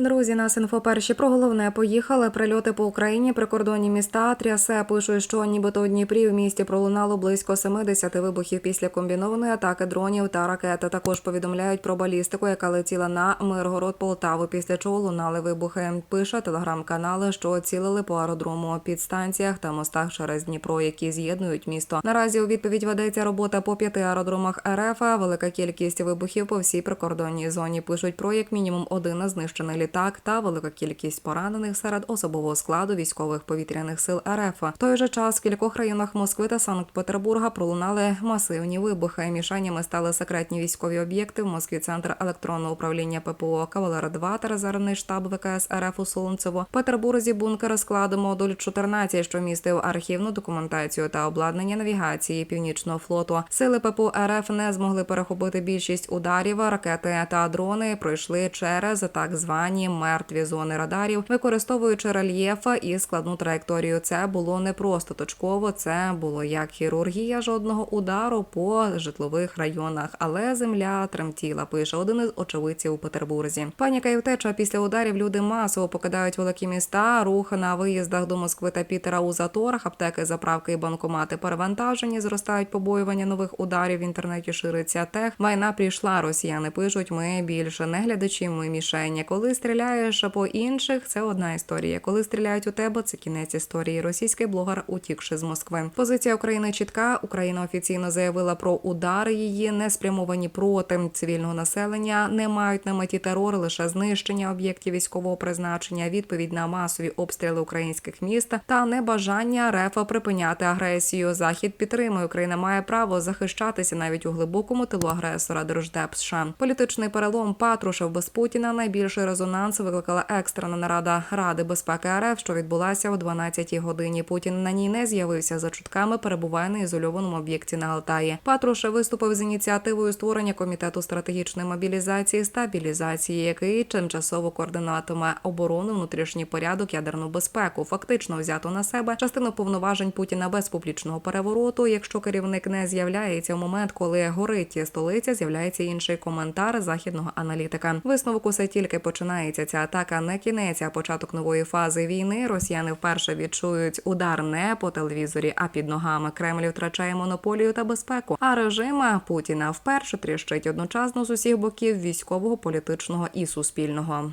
Друзі, нас інфо перші про головне поїхали. Прильоти по Україні, прикордонні міста. Трясе пишуть, що нібито у Дніпрі в місті пролунало близько 70 вибухів після комбінованої атаки дронів та ракети. Також повідомляють про балістику, яка летіла на Миргород Полтаву. Після чого лунали вибухи. Пише телеграм-канали, що цілили по аеродрому, підстанціях та мостах через Дніпро, які з'єднують місто. Наразі у відповідь ведеться робота по п'яти аеродромах РФ. Велика кількість вибухів по всій прикордонній зоні. Пишуть про як мінімум один знищений літак та велика кількість поранених серед особового складу військових повітряних сил РФ. В той же час в кількох районах Москви та Санкт-Петербурга пролунали масивні вибухи. Мішенями стали секретні військові об'єкти. В Москві центр електронного управління ППО Кавалера 2 та резервний штаб ВКС РФ у Солонцево. Петербурзі бункер складу модуль 14, що містив архівну документацію та обладнання навігації північного флоту. Сили ППО РФ не змогли перехопити більшість ударів. Ракети та дрони пройшли через так звані мертві зони радарів, використовуючи рельєф і складну траєкторію. Це було не просто точково, це було як хірургія жодного удару по житлових районах, але земля тремтіла. Пише один із очевидців у Петербурзі. Паніка і втеча після ударів люди масово покидають великі міста. Рух на виїздах до Москви та Пітера у заторах, аптеки, заправки і банкомати перевантажені. Зростають побоювання нових ударів. В інтернеті шириться тех. Війна прийшла. Росіяни пишуть. Ми більше не глядачі, ми мішені. Коли стріляєш по інших, це одна історія. Коли стріляють у тебе, це кінець історії. Російський блогер утікши з Москви. Позиція України чітка. Україна офіційно заявила про удари її, не спрямовані проти цивільного населення, не мають на меті терор, лише знищення об'єктів військового призначення, відповідь на масові обстріли українських міст та небажання РФ припиняти агресію. Захід підтримує. Україна має право захищатися навіть у глибокому тилу агресора Держдеп США. Політичний перелом Патрушев без Путіна найбільший резонанс викликала екстрена нарада Ради безпеки РФ, що відбулася о 12-й годині. Путін на ній не з'явився за чутками. Перебуває на ізольованому об'єкті на Алтаї. Патрушев виступив з ініціативою створення комітету стратегічної мобілізації стабілізації, який тимчасово координатиме оборону, внутрішній порядок, ядерну безпеку. Фактично взято на себе частину повноважень Путіна без публічного перевороту. Якщо керівник не з'являється у момент, коли горить столиця, з'являється інший коментар західного аналітика. Висновок усе тільки починається. Ця атака не кінець, а початок нової фази війни. Росіяни вперше відчують удар не по телевізорі, а під ногами. Кремль втрачає монополію та безпеку. А режима Путіна вперше тріщить одночасно з усіх боків військового, політичного і суспільного.